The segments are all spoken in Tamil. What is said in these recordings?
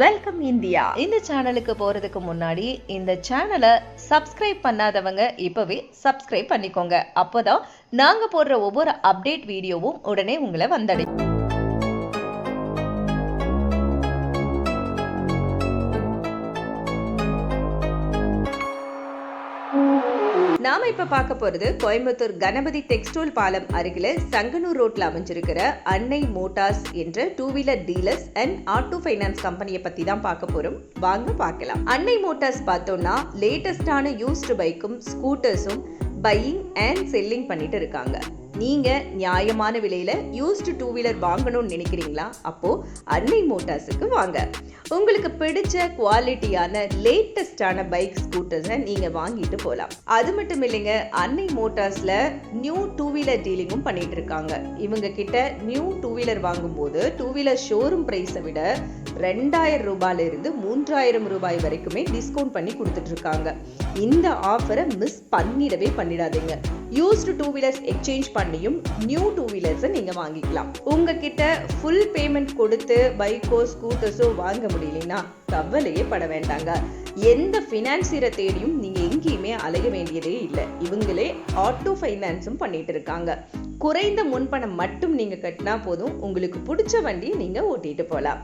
வெல்கம் இந்தியா இந்த சேனலுக்கு போறதுக்கு முன்னாடி இந்த சேனலை சப்ஸ்கிரைப் பண்ணாதவங்க இப்பவே சப்ஸ்கிரைப் பண்ணிக்கோங்க. அப்போதான் நாங்க போடுற ஒவ்வொரு அப்டேட் வீடியோவும் உடனே உங்களை வந்தடையும். நாம இப்ப பார்க்க போறது கோயம்புத்தூர் கணபதி டெக்ஸ்டைல் பாலம் அருகில சங்கனூர் ரோட்ல அமைஞ்சிருக்கிற அன்னை மோட்டார்ஸ் என்ற two wheeler dealers and auto finance கம்பெனியை பத்தி தான் பார்க்க போறோம். வாங்க பார்க்கலாம். அன்னை மோட்டார்ஸ் பார்த்தோம்னா லேட்டஸ்டான யூஸ்டு பைக்கும் ஸ்கூட்டர்ஸும் பையிங் அண்ட் செல்லிங் பண்ணிட்டு இருக்காங்க. நீங்கள் நியாயமான விலையில் யூஸ்டு டூ வீலர் வாங்கணும்னு நினைக்கிறீங்களா? அப்போது அன்னை மோட்டார்ஸுக்கு வாங்க. உங்களுக்கு பிடிச்ச குவாலிட்டியான லேட்டஸ்டான பைக் ஸ்கூட்டர்ஸை நீங்கள் வாங்கிட்டு போகலாம் அது மட்டும் இல்லைங்க அன்னை மோட்டார்ஸில் நியூ டூ வீலர் டீலிங்கும் பண்ணிட்டு இருக்காங்க. இவங்க கிட்ட நியூ டூ வீலர் வாங்கும்போது டூ வீலர் ஷோரூம் ப்ரைஸை விட ரெண்டாயிரம் ரூபாயிலிருந்து மூன்றாயிரம் ரூபாய் வரைக்குமே டிஸ்கவுண்ட் பண்ணி கொடுத்துட்ருக்காங்க இந்த ஆஃபரை மிஸ் பண்ணிடவே பண்ணிடாதீங்க. யூஸ்டு டூ வீலர்ஸ் எக்ஸ்சேஞ்ச் பண்ணியும் நியூ டூ வீலர்ஸை நீங்கள் வாங்கிக்கலாம். உங்ககிட்ட ஃபுல் பேமெண்ட் கொடுத்து பைக்கோ ஸ்கூட்டர்ஸோ வாங்க முடியலனா கவலையே பட வேண்டாங்க. எந்த ஃபினான்சியரை தேடியும் நீங்கள் எங்கேயுமே அலைய வேண்டியதே இல்லை. இவங்களே ஆட்டோ ஃபைனான்ஸும் பண்ணிட்டு இருக்காங்க. குறைந்த முன்பணம் மட்டும் நீங்கள் கட்டினா போதும். உங்களுக்கு பிடிச்ச வண்டியை நீங்கள் ஓட்டிட்டு போகலாம்.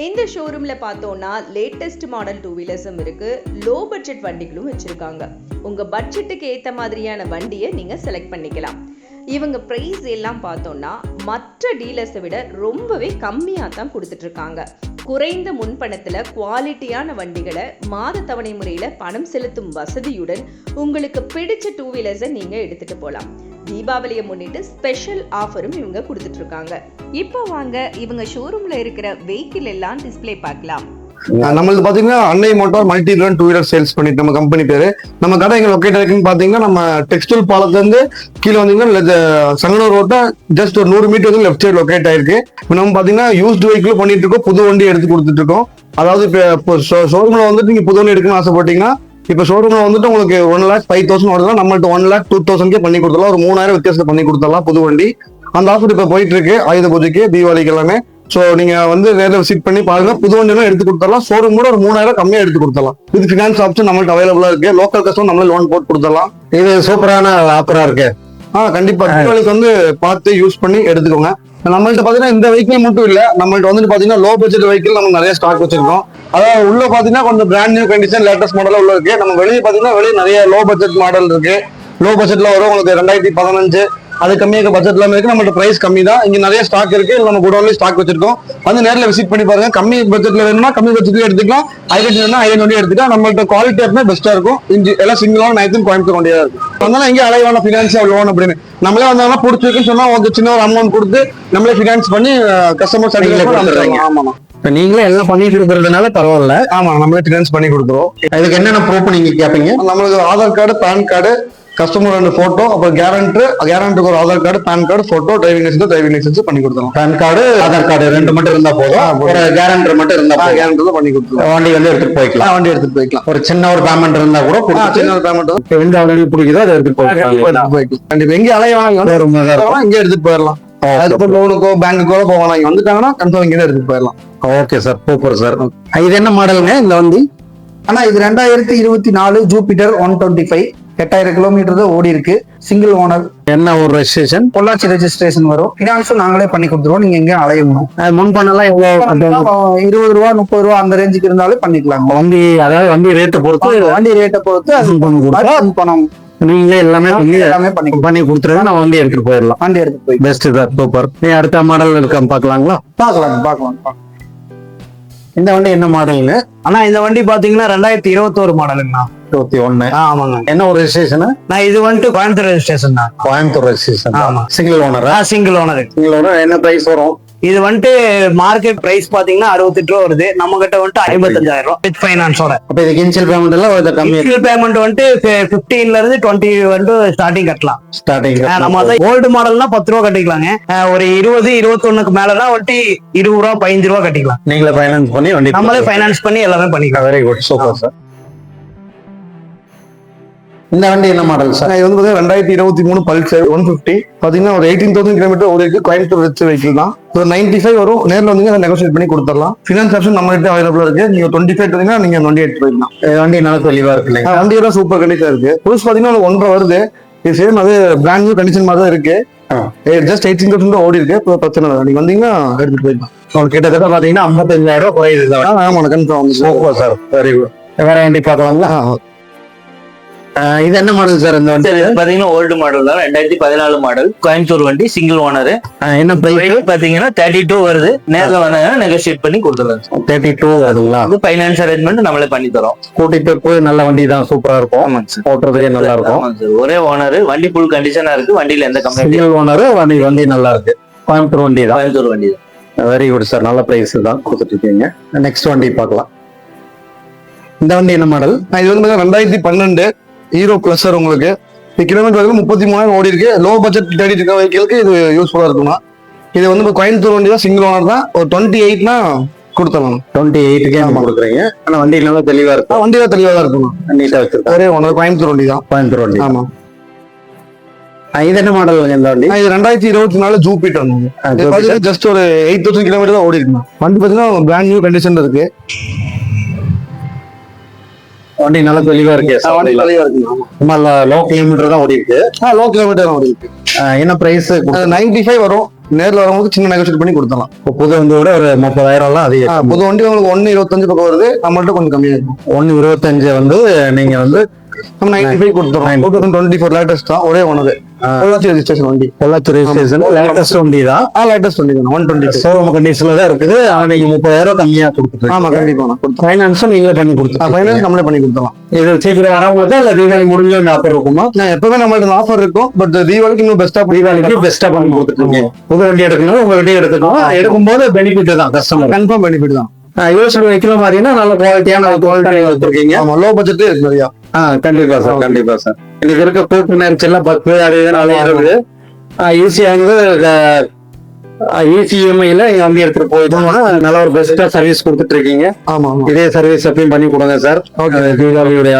இந்த ஷோரூமில் பார்த்தோன்னா லேட்டஸ்ட் மாடல் டூ வீலர்ஸும் இருக்கு. லோ பட்ஜெட் வண்டிகளும் வச்சிருக்காங்க. உங்கள் பட்ஜெட்டுக்கு ஏற்ற மாதிரியான வண்டியை நீங்கள் செலக்ட் பண்ணிக்கலாம். இவங்க ப்ரைஸ் எல்லாம் பார்த்தோன்னா மற்ற டீலர்ஸை விட ரொம்பவே கம்மியாக தான் கொடுத்துட்ருக்காங்க குறைந்த முன்பணத்தில் குவாலிட்டியான வண்டிகளை மாத தவணை முறையில் பணம் செலுத்தும் வசதியுடன் உங்களுக்கு பிடிச்ச டூ வீலர்ஸை நீங்கள் எடுத்துட்டு போகலாம் தீபாவளியை முன்னிட்டு ஸ்பெஷல் ஆஃபரும் இவங்க கொடுத்துட்டு இருக்காங்க இப்போ வாங்க இவங்க ஷோரூம்ல இருக்கிற வெஹிக்கிள் எல்லாம் டிஸ்ப்ளே பார்க்கலாம். நம்மளுக்கு பாத்தீங்கன்னா Annai motor multi loan two wheeler sales பண்ணிட்டு நம்ம கம்பெனி பேரு. நம்ம கடை எங்க லொக்கேட் இருக்குன்னு பாத்தீங்கன்னா நம்ம டெக்ஸ்டைல் பாலத்துல இருந்து கீழே வந்தீங்கன்னா சங்கனூர் ரோட்டா ஜஸ்ட் ஒரு நூறு மீட்டர் வந்து லெஃப்ட் சைடு லொக்கேட் ஆயிருக்கு. இப்போ நம்ம பாத்தீங்கன்னா யூஸ்டு வெஹிக்கிள் பண்ணிட்டு இருக்கோம். புது வண்டி எடுத்து கொடுத்துட்டு இருக்கோம். அதாவது இப்போ ஷோரூம்ல வந்துட்டு நீங்க புது வண்டி எடுக்கணும்னு ஆசைப்பட்டீங்கன்னா இப்போ ஷோரூம்ல வந்துட்டு உங்களுக்கு ஒன் லேக் ஃபைவ் தௌசண்ட் ஓடலாம் நம்மள்ட்ட ஒன் லேக் டூ தௌசண்ட்கே பண்ணி கொடுத்துடலாம். ஒரு மூணாயிரம் வித்தியாசம் பண்ணி கொடுத்துடலாம் புது வண்டி. அந்த ஆஃபர் இப்போ போயிட்டு இருக்கு ஆயுத பூஜைக்கு தீபாவளிக்கு எல்லாமே. ஸோ நீங்க வந்து நேரில் விசிட் பண்ணி பாருங்க. புது வண்டியெல்லாம் எடுத்து கொடுத்துடலாம். ஷோரூம் கூட ஒரு மூணாயிரம் கம்மியா எடுத்து கொடுத்துடலாம். இது ஃபினான்ஸ் ஆப்ஷன் நம்மள்ட்ட அவைலபிளா இருக்கு. லோக்கல் கஸ்டமர் நம்மளே லோன் போட்டு கொடுத்துடலாம். இது சூப்பரான ஆஃபரா இருக்கு. ஆ கண்டிப்பா. தீபாவளிக்கு வந்து பார்த்து யூஸ் பண்ணி எடுத்துக்கோங்க. நம்மள்ட்ட பாத்தீங்கன்னா இந்த வெஹிக்கிள் மட்டும் இல்ல நம்மள்ட்ட வந்துட்டு பாத்தீங்கன்னா லோ பட்ஜெட் வெஹிக்கிள் நம்ம நிறைய ஸ்டாக் வச்சிருக்கோம். அதாவது உள்ள பாத்தீங்கன்னா கொஞ்சம் brand new condition latest model உள்ள இருக்கு. நம்ம வெளியே பாத்தீங்கன்னா வெளியே நிறைய லோ பட்ஜெட் மாடல் இருக்கு. லோ பட்ஜெட்ல வரும் உங்களுக்கு ரெண்டாயிரத்தி பதினஞ்சு. அது கம்மியாக பட்ஜெட் எல்லாமே இருக்கு. நம்மள்ட்ட பிரைஸ் கம்மி தான் இங்க நிறைய ஸ்டாக் இருக்கு. நம்ம குடோன்லயே ஸ்டாக் வச்சிருக்கோம். வந்து நேர்ல விசிட் பண்ணி பாருங்க. கம்மி பட்ஜெட்ல வேணும்னா கம்மி பட்ஜெட்லயே எடுத்துக்கலாம். ஹைரேட் வேணும்னா ஹைரேட் வண்டி எடுத்துக்கலாம். நம்மள்ட்ட குவாலிட்டி எப்பவுமே பெஸ்டா இருக்கும். இங்க எல்லாம் சிங்கிளான நைத்தும் கோயம்புத்தூர் வண்டியா இருக்கும். வந்தாலும் எங்க அலைவான ஃபினான்சியல் லோன் அப்படின்னு. நம்மளே வந்தாங்கன்னா பிடிச்சிருக்குன்னு சொன்னா ஒரு சின்ன ஒரு அமௌண்ட் கொடுத்து நம்மளே ஃபினான்ஸ் பண்ணி கஸ்டமர் நீங்களே கொடுத்துடுறீங்க. ஆமா இப்ப நீங்களே எல்லாம் பண்ணிட்டு இருக்கிறதுனால பரவாயில்ல. ஆமா நம்மளே ஃபினான்ஸ் பண்ணி கொடுத்துருவோம். இதுக்கு என்னென்ன ப்ரூஃப் நீங்க கேப்பீங்க? நம்மளுக்கு Aadhaar card PAN card customer ரெண்டு போட்டோ அப்புறம் கேரண்டர் கேரண்டருக்கு ஒரு Aadhaar card PAN card photo driving licence driving licence பண்ணி கொடுத்துருவோம் பேன் கார்டு ஆதார் கார்டு ரெண்டு மட்டும் இருந்தா போதும். ஒரு கேரண்டர் மட்டும் இருந்தா போதும். கேரண்டர் பண்ணி கொடுத்துருவோம் வண்டி வந்து எடுத்துட்டு போய்க்கலாம். வண்டி எடுத்துட்டு போய்க்கலாம். ஒரு சின்ன ஒரு பேமெண்ட் இருந்தா கூட சின்ன ஒரு பேமெண்ட் இப்ப எந்த வண்டி பிடிக்குதோ அதை எடுத்துட்டு போய்க்கலாம். போய்க்கலாம். கண்டிப்பா. எங்க அலைய வாங்க இங்க எடுத்துட்டு போயிடலாம். அதுக்கப்புறம் லோனுக்கோ பேங்குக்கோ போவாங்க இங்க வந்துட்டாங்கன்னா கன்ஃபார்ம் இங்கே எடுத்துட்டு போயிடலாம். ஓகே சார் சூப்பர் சார் இது என்ன மாடலுங்க இந்த வண்டி. ஆனா இது ரெண்டாயிரத்தி இருபத்தி நாலு ஜூபிட்டர் ஒன் டுவெண்ட்டி ஃபைவ் எட்டாயிரம் கிலோமீட்டர் தான் ஓடி இருக்கு. சிங்கிள் ஓனர் என்ன ஒரு ரெஜிஸ்ட்ரேஷன் பொள்ளாச்சி ரெஜிஸ்ட்ரேஷன் வரும். ஃபினான்ஸும் நாங்களே பண்ணி கொடுத்துருவோம். நீங்க எங்கேயும் அலையணும் முன்பணம்லாம் எவ்வளவு இருபது ரூபா முப்பது ரூபா அந்த ரேஞ்சுக்கு இருந்தாலும் பண்ணிக்கலாம் வண்டி அதாவது வண்டி ரேட்டை பொறுத்து வண்டி ரேட்டை பொறுத்து அது பணம் நீங்களே எல்லாமே எல்லாமே பண்ணி. பண்ணி கொடுத்துருங்க. நான் வண்டி எடுத்துட்டு போயிடலாம். வண்டி எடுத்து போய் பெஸ்ட் சார் சூப்பர் நீ அடுத்த மாடல் இருக்கா பாக்கலாங்களா பார்க்கலாம் பார்க்கலாம். இந்த வண்டி என்ன மாடலுங்க ஆனா இந்த வண்டி பாத்தீங்கன்னா ரெண்டாயிரத்தி இருபத்தோரு மாடலுங்கண்ணா. இருபத்தி ஒண்ணு ஆமாங்க. என்ன ஒரு ரெஜிஸ்ட்ரேஷன் நான் இது வந்துட்டு கோயம்புத்தூர் ரெஜிஸ்ட்ரேஷன் தான் கோயம்புத்தூர் ரெஜிஸ்ட்ரேஷன் ஆமா. சிங்கிள் ஓனரா சிங்கிள் ஓனர் சிங்கிள் ஓனர் என்ன பிரைஸ் வரும்? இது வந்துட்டு மார்க்கெட் பிரைஸ் பாத்தீங்கன்னா அறுபத்தெட்டு ரூபா வருது. நம்ம கிட்ட வந்துட்டு ஐம்பத்தஞ்சாயிரம் ரூபா. வித் ஃபைனான்ஸோட அப்ப இதுக்கு இன்சியல் பேமெண்ட் எல்லாம் கம்மி இன்ஷியல் பேமெண்ட் வந்துட்டு பிப்டீன்ல இருந்து டுவெண்ட்டி வந்து ஸ்டார்டிங் கட்டலாம். ஸ்டார்டிங் நம்ம வந்து ஓல்டு மாடல்னா பத்து ரூபா கட்டிக்கலாங்க. ஒரு இருபது இருபத்தொன்னுக்கு மேலனா வந்துட்டு இருபது ரூபா பதினஞ்சு ரூபா கட்டிக்கலாம். நீங்களே ஃபைனான்ஸ் பண்ணி நம்மளே ஃபைனான்ஸ் பண்ணி எல்லாமே பண்ணிக்கலாம். வெரி குட் சூப்பர் சார் இந்த வண்டி என்ன மாடல் சார் இது வந்து பாத்தீங்கன்னா ரெண்டாயிரத்தி இருபத்தி மூணு பல்சர் ஒன் ஃபிஃப்டி பாத்தீங்கன்னா ஒரு எயிட்டீன் தௌசண்ட் கிலோமீட்டர் இருக்கு கோயம்புத்தூர் வச்சு வெஹிக்கிள் தான். ஒரு நைன்டி ஃபைவ் வரும். நேரில் அதை நெகோசியேட் பண்ணி கொடுத்துடலாம். ஃபினான்ஸ் ஆப்ஷன் நம்ம கிட்ட அவைலபிள் இருக்கு. நீங்க டுவெண்ட்டி ஃபைவ் வந்தீங்கன்னா நீங்க வண்டி எடுத்து போயிடலாம். வண்டி நல்லா தெளிவா இருக்கு வண்டி எல்லாம் சூப்பர் கண்டிஷன் இருக்கு. புதுசு பாத்தீங்கன்னா ஒரு ஒன்றரை வருது. இது சேம் அது பிராண்ட் நியூ கண்டிஷன் மாதிரி தான் இருக்கு. ஜஸ்ட் எயிட்டீன் தௌசண்ட் ஓடி இருக்கு. இப்போ பிரச்சனை இல்லை. நீங்க வந்தீங்கன்னா எடுத்துட்டு போயிடலாம். உங்களுக்கு கிட்டத்தட்ட பாத்தீங்கன்னா ஐம்பத்தஞ்சாயிரம் ரூபாய் குறையுது இந்த வண்டி. ஆ, ஆமாண்ணா கன்ஃபார்ம் வந்து சார் வெரி குட் வேற வண்டி பார்க்கலாங்களா? இது என்ன மாடல் சார் இந்த வண்டி பாத்தீங்கன்னா ஓல்டு மாடல் தான் ரெண்டாயிரத்தி பதினாலு மாடல் கோயம்புத்தூர் வண்டி சிங்கிள் ஓனர் என்ன பிரைஸ் பாத்தீங்கன்னா தேர்ட்டி டூ வருது. நேர்ல வந்தாங்கன்னா நெகோசியேட் பண்ணி கொடுத்துடலாம். தேர்ட்டி டூ அதுங்களா அது ஃபைனான்ஸ் அரேஞ்ச்மெண்ட் நம்மளே பண்ணி தரோம். கூட்டிட்டு போய் நல்ல வண்டி தான் சூப்பரா இருக்கும். ஓட்டுறதுக்கே நல்லா இருக்கும். ஒரே ஓனர் வண்டி ஃபுல் கண்டிஷனா இருக்கு வண்டியில எந்த சிங்கிள் ஓனர் வண்டி வண்டி நல்லா இருக்கு. கோயம்புத்தூர் வண்டி தான். கோயம்புத்தூர் வண்டி தான். வெரி குட் சார் நல்ல பிரைஸ் தான் கொடுத்துட்டு இருக்கீங்க. நெக்ஸ்ட் வண்டி பார்க்கலாம். இந்த வண்டி என்ன மாடல் இது வந்து ரெண்டாயிரத்தி பன்னெண்டு ஹீரோ பிளஸர் உங்களுக்கு. கிலோமீட்டர் முப்பத்தி மூணாயிரம் ஓடி இருக்கு. லோ பட்ஜெட் தேடி இருக்க வெஹிக்கிளுக்கு இது யூஸ்ஃபுல்லா இருக்கும்னா இது வந்து இப்போ கோயம்புத்தூர் வண்டி தான் சிங்கிள் ஓனர் தான். ஒரு டுவெண்ட்டி எயிட்னா கொடுத்தலாம் டுவெண்ட்டி எயிட்டுக்கே கொடுக்குறீங்க. ஆனா வண்டி நல்லா தெளிவா இருக்கும். வண்டி தான் தெளிவாக தான் இருக்கும். நீட்டா வச்சிருக்கோம். ஒரே ஒன்று கோயம்புத்தூர் வண்டி தான் கோயம்புத்தூர் வண்டி. ஆமா. அஹ் இது என்ன மாடல் இந்த வண்டி? இது ரெண்டாயிரத்தி இருபத்தி நாலு ஜூபிட்டர். ஜஸ்ட் ஒரு எயிட் தௌசண்ட் கிலோமீட்டர் தான் ஓடி இருக்கு. வண்டி பார்த்தீங்கன்னா பிராண்ட் நியூ கண்டிஷன் இருக்கு. வண்டி நல்லா தெளிவா இருக்கு. வண்டி தெளிவா இருக்கு. லோ கிலோமீட்டர் தான் ஓடி இருக்கு ஆ லோ கிலோமீட்டர் தான் ஓடி இருக்கு என்ன பிரைஸ் நைன்டி ஃபைவ் வரும். நேரில் வரவங்களுக்கு சின்ன நெகோஷியேட் பண்ணி கொடுத்தலாம் புது வண்டி விட ஒரு முப்பதாயிரம் எல்லாம் ஆ, அதிகம் புது வண்டி உங்களுக்கு ஒன்னு இருபத்தஞ்சு பக்கம் வருது. நம்மள்ட்ட கொஞ்சம் கம்மியா இருக்கும் ஒன்னு இருபத்தஞ்சு வந்து நீங்க வந்து நம்ம நைன்டி ஃபைவ் கொடுத்துறோம். Two thousand twenty four latest தான் ஒரே ஒன்று பொள்ளாச்சி ரெஜிஸ்ட்ரேஷன் வண்டி. பொள்ளாச்சி ரெஜிஸ்ட்ரேஷன் லேட்டஸ்ட் வண்டி தான். ஆ லேட்டஸ்ட் வண்டி தான். ஒன் டுவெண்ட்டி ஷோரூம் கண்டிஷன்ல தான் இருக்குது. முப்பதாயிரம் கம்மியா கொடுத்துட்டு ஆமா கண்டிப்பா நான் கொடுத்தேன் ஃபைனான்ஸும் நீங்களே பண்ணி கொடுத்துருக்கீங்க ஃபைனான்ஸ் நம்மளே பண்ணி கொடுத்தலாம் இது சீக்கிரம் இல்ல தீபாவளி முடிஞ்ச ஆஃபர் இருக்குமா? நான் எப்பவுமே நம்மள்ட்ட ஆஃபர் இருக்கும். பட் தீபாவளிக்கு இன்னும் பெஸ்டா தீபாவளிக்கு பெஸ்டா பண்ணி கொடுத்துருக்கீங்க புது வண்டி எடுக்கணும் உங்க வண்டி எடுத்துக்கணும். எடுக்கும்போது பெனிஃபிட் தான் கஸ்டமர் கன்ஃபார்ம் பெனிஃபிட் தான். யூஎஸ் வைக்கிற மாதிரினா நல்ல குவாலிட்டியான குவாலிட்டி வச்சிருக்கீங்க. ஆமா லோ பட்ஜெட்லேயே இருக்கு நிறையா ஆ கண்டிப்பா சார் கண்டிப்பா சார் இன்னைக்கு இருக்க போக்கு நெரிச்சல்லாம் பத்து அது இது நாளே இருக்குது. ஈஸியா வந்து இசிஎம்ஐல வண்டி எடுத்துட்டு போயிட்டோம்னா நல்ல ஒரு பெஸ்டா சர்வீஸ் கொடுத்துட்டு இருக்கீங்க. ஆமா ஆமா. இதே சர்வீஸ் எப்பயும் பண்ணி கொடுங்க சார் Okay. தீபாவளியுடைய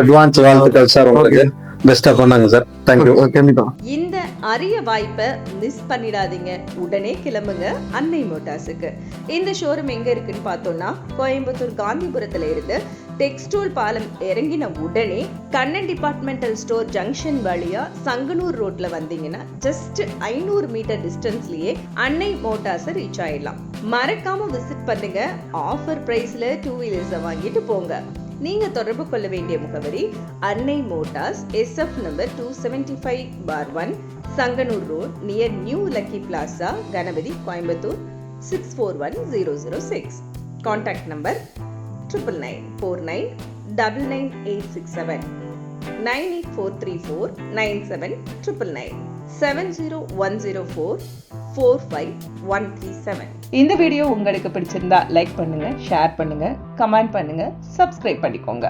அட்வான்ஸ் வாழ்த்துக்கள் சார் உங்களுக்கு. பெஸ்டா பண்ணாங்க சார் தேங்க்யூ கண்டிப்பா. இந்த அரிய வாய்ப்பை மிஸ் பண்ணிடாதீங்க. உடனே கிளம்புங்க அன்னை மோட்டார்ஸுக்கு. இந்த ஷோரூம் எங்க இருக்குன்னு பார்த்தோம்னா கோயம்புத்தூர் காந்திபுரத்துல இருந்து டெக்ஸ்டோல் பாலம் இறங்கின உடனே கண்ணன் டிபார்ட்மெண்டல் ஸ்டோர் ஜங்ஷன் வழியா சங்கனூர் ரோட்ல வந்தீங்கன்னா ஜஸ்ட் ஐநூறு மீட்டர் டிஸ்டன்ஸ்லயே அன்னை மோட்டார்ஸை ரீச் ஆயிடலாம். மறக்காம விசிட் பண்ணுங்க. ஆஃபர் பிரைஸ்ல டூ வீலர்ஸை வாங்கிட்டு போங்க. நீங்கள் தொடர்பு கொள்ள வேண்டிய முகவரி Annai Motors SF number two seventy five four one Sanganur road near New Lucky Plaza Ganapathy Coimbatore six four one zero zero six contact number triple nine four nine double nine eight six seven nine eight four three four nine seven triple nine seven zero one zero four four five one three seven இந்த வீடியோ உங்களுக்கு பிடிச்சிருந்தா லைக் பண்ணுங்க ஷேர் பண்ணுங்க கமெண்ட் பண்ணுங்க சப்ஸ்கிரைப் பண்ணிக்கோங்க.